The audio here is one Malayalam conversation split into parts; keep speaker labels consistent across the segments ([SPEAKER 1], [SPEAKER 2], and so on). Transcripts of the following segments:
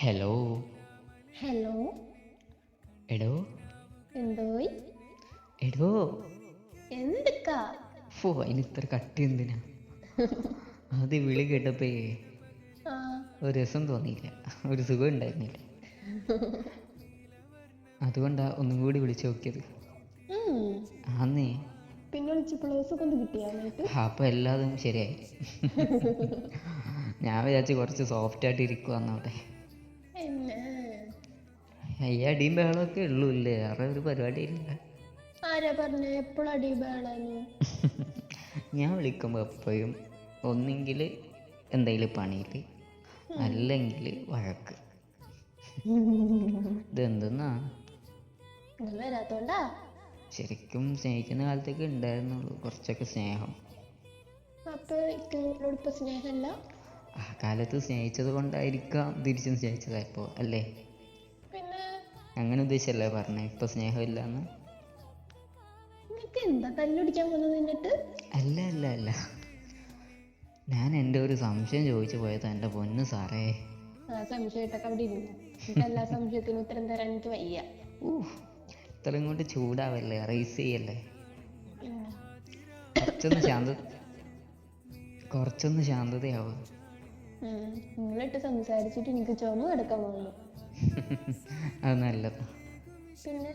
[SPEAKER 1] ഹലോ
[SPEAKER 2] ഹലോ
[SPEAKER 1] എടോ.
[SPEAKER 2] എന്തോയ്?
[SPEAKER 1] എടോ.
[SPEAKER 2] എന്തൊക്കാ?
[SPEAKER 1] ഫോ അതിന് ഇത്ര കട്ടി എന്തിനാ? അത് വിളി കേട്ടപ്പേ ഒരു രസം തോന്നിയില്ല. ഒരു സുഖം ഉണ്ടായിരുന്നില്ല. അതുകൊണ്ടാ ഒന്നും കൂടി വിളിച്ചു നോക്കിയത്.
[SPEAKER 2] അപ്പൊ
[SPEAKER 1] ആന്നേ.
[SPEAKER 2] പിന്നെ എന്നിട്ട്
[SPEAKER 1] എല്ലാതും ശരിയായി. ഞാൻ വിചാരിച്ചു കുറച്ച് സോഫ്റ്റ് ആയിട്ട് ഇരിക്കുവാന്ന് ഈ അടിയും ബഹളമൊക്കെ ഉള്ളൂ ഇല്ലേ വേറെ ഒരു പരിപാടി ഇല്ല
[SPEAKER 2] ആരാ പറഞ്ഞ? എപ്പോഴും അടി ബഹളാന്ന്
[SPEAKER 1] ഞാൻ വിളിക്കുമ്പോൾ എപ്പോഴും ഒന്നെങ്കിൽ എന്തെങ്കിലും പണിയിൽ അല്ലെങ്കിൽ വഴക്ക്. ഇതെന്തെന്നാ?
[SPEAKER 2] വരാത്തോണ്ടാ?
[SPEAKER 1] ശരിക്കും സ്നേഹിക്കുന്ന കാലത്തേക്ക് ഉണ്ടായിരുന്നുള്ളൂ കുറച്ചൊക്കെ സ്നേഹം.
[SPEAKER 2] അപ്പൊ സ്നേഹമല്ല
[SPEAKER 1] ആ കാലത്ത് സ്നേഹിച്ചത് കൊണ്ടായിരിക്കാം തിരിച്ചും സ്നേഹിച്ചതായപ്പോൾ അല്ലേ? അങ്ങനെ ഉദ്ദേശിച്ചല്ലേ പറഞ്ഞേ ഇപ്പൊ
[SPEAKER 2] സ്നേഹമില്ല എന്ന്
[SPEAKER 1] അല്ല അല്ല അല്ല. ഞാൻ എന്റെ ഒരു സംശയം ചോദിച്ചു പോയത് എന്റെ പൊന്ന് സാറേ. ഇത്രയും കൊണ്ട് ചൂടാവല്ലേ റേസ് ചെയ്യല്ലേ? കുറച്ചൊന്ന് ശാന്ത കുറച്ചൊന്ന് ശാന്തതയാവും.
[SPEAKER 2] നിങ്ങളിട്ട് സംസാരിച്ചിട്ട് എനിക്ക് ചുമ കിടക്കാൻ വന്നു.
[SPEAKER 1] അത് നല്ലതാ.
[SPEAKER 2] പിന്നെ?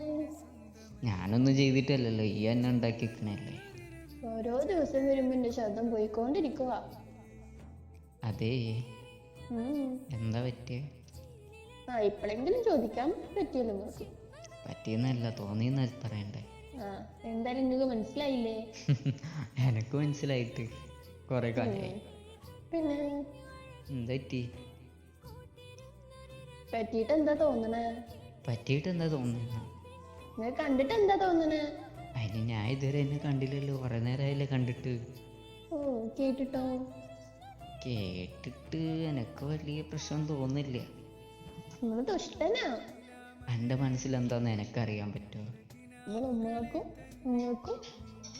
[SPEAKER 1] ഞാനൊന്നും ചെയ്തിട്ടല്ലല്ലോ. ഈ എന്നെ ഉണ്ടാക്കി വെക്കണല്ലേ
[SPEAKER 2] ഓരോ ദിവസം വരുമ്പോ എന്റെ ശബ്ദം പോയിക്കൊണ്ടിരിക്കുക
[SPEAKER 1] അതേ. എന്താ പറ്റിയ?
[SPEAKER 2] ആ ഇപ്പോഴെങ്കിലും ചോദിക്കാം പറ്റിയല്ലോ നോക്കി
[SPEAKER 1] പറ്റിയെന്നല്ല തോന്നിയെന്ന പറയണ്ടേ.
[SPEAKER 2] എന്തായാലും നിങ്ങൾക്ക് മനസ്സിലായില്ലേ?
[SPEAKER 1] എനക്ക് മനസ്സിലായിട്ട്. കൊറേ കാലായി.
[SPEAKER 2] പിന്നെ?
[SPEAKER 1] പറ്റി
[SPEAKER 2] പറ്റിയിട്ട് എന്താ തോന്നണേ?
[SPEAKER 1] പറ്റിയിട്ട് എന്താ
[SPEAKER 2] കണ്ടിട്ട് എന്താ തോന്നണേ?
[SPEAKER 1] അതിന് ഞാൻ ഇതുവരെ എന്നെ കണ്ടില്ലല്ലോ. കുറെ നേരമായില്ലേ കണ്ടിട്ട്.
[SPEAKER 2] ഓ കേട്ടിട്ടോ?
[SPEAKER 1] കേട്ടിട്ട് എനക്ക് വലിയ പ്രശ്നം തോന്നില്ല.
[SPEAKER 2] ദുഷ്ടനാ.
[SPEAKER 1] എന്റെ മനസ്സിൽ എന്താന്ന് എനക്കറിയാൻ പറ്റുമോ
[SPEAKER 2] ഉമ്മക്കും ഉമ്മക്കും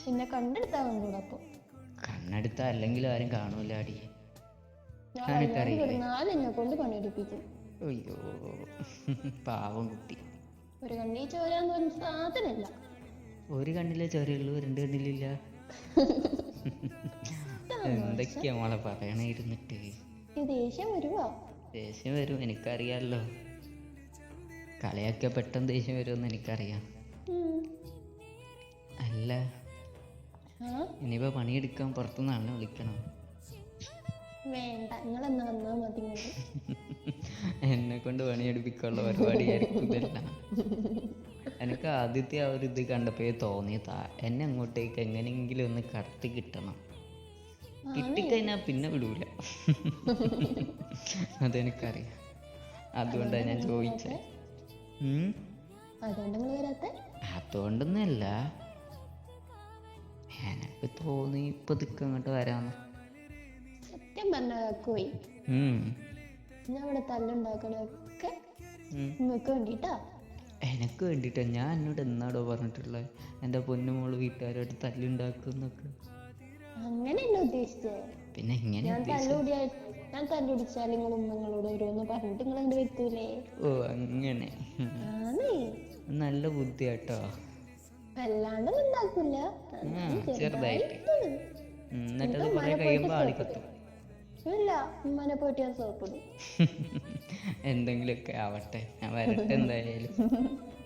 [SPEAKER 2] എന്നെ കണ്ടെടുത്താ കണ്ടൂടെ അപ്പൊ
[SPEAKER 1] കണ്ണെടുത്ത അല്ലെങ്കിൽ ആരും കാണൂല
[SPEAKER 2] എന്നെ കൊണ്ട് പണിയെടുപ്പിക്കും.
[SPEAKER 1] അയ്യോ പാവം കുട്ടി.
[SPEAKER 2] ഒരു കണ്ണിൽ ചോരാന്ന് പറഞ്ഞ സാധനല്ല.
[SPEAKER 1] ഒരു കണ്ണിലെ ചോരയുള്ളൂ രണ്ട് കണ്ണിലില്ല. എന്തൊക്കെയാ മോളെ പറയണേ ഇരുന്നിട്ട്?
[SPEAKER 2] ദേഷ്യം വരുവാ?
[SPEAKER 1] ദേഷ്യം വരും എനിക്കറിയാലോ. കളിയൊക്കെ പെട്ടെന്ന് ദേഷ്യം വരുമെന്ന് എനിക്കറിയാം. അല്ല. ഇനിയിപ്പോ പണിയെടുക്കാൻ പുറത്തുനിന്നാണ് വിളിക്കണം
[SPEAKER 2] വേണ്ട നിങ്ങൾ എന്നാ വന്നാ മതി.
[SPEAKER 1] എന്നെ കൊണ്ട് പണിയെടുപ്പിക്കാനുള്ള പരിപാടിയായിരിക്കും ഇതെല്ലാം. എനിക്ക് ആദ്യത്തെ ആ ഒരു ഇത് കണ്ടപ്പോഴേ തോന്നിയതാ എന്നെ അങ്ങോട്ടേക്ക് എങ്ങനെയെങ്കിലും ഒന്ന് കടത്തി കിട്ടണം. കിട്ടിക്കഴിഞ്ഞാൽ പിന്നെ വിടൂല. അതെനിക്കറിയാം. അതുകൊണ്ടാണ് ഞാൻ ചോദിച്ചത് അതുകൊണ്ടൊന്നല്ല എനക്ക് തോന്നി ഇപ്പൊ അങ്ങോട്ട് വരാന്ന്.
[SPEAKER 2] പറഞ്ഞ പോയി. ഞാൻ ഇവിടെ തല്ലുണ്ടാക്കണൊക്കെ. നിങ്ങൾക്ക് വേണ്ടിട്ടാ.
[SPEAKER 1] എനക്ക് വേണ്ടിട്ടാ. ഞാൻ എന്നോട് എന്നാടോ പറഞ്ഞിട്ടുള്ളത് എന്റെ പൊന്നുമോൾ വീട്ടുകാരോട് തല്ലുണ്ടാക്കുന്നൊക്കെ
[SPEAKER 2] അങ്ങനെയല്ല ഉദ്ദേശിച്ചത്
[SPEAKER 1] പിന്നെ ഇങ്ങനെ
[SPEAKER 2] ഞാൻ തല്ലുടിയാ ഞാൻ തല്ലുടിച്ചാൽ നിങ്ങൾ ഉമ്മങ്ങളോട് ഓരോന്ന് പറഞ്ഞിട്ട് നിങ്ങൾ എന്റെ വരുത്തൂലേ
[SPEAKER 1] ഓ അങ്ങനെ. നല്ല ബുദ്ധിയാട്ടോ.
[SPEAKER 2] വല്ലാണ്ട് ഉണ്ടാക്കില്ല
[SPEAKER 1] ഉം, ചെറുതായിട്ട്. എന്നിട്ട് കുറെ കഴിയുമ്പോൾ ആളിക്കത്തും.
[SPEAKER 2] ഇല്ല ഉമ്മനെ പോയിട്ട് ഞാൻ സോപ്പിടും
[SPEAKER 1] എന്തെങ്കിലുമൊക്കെ ആവട്ടെ. ഞാൻ വരട്ടെ എന്തായാലും.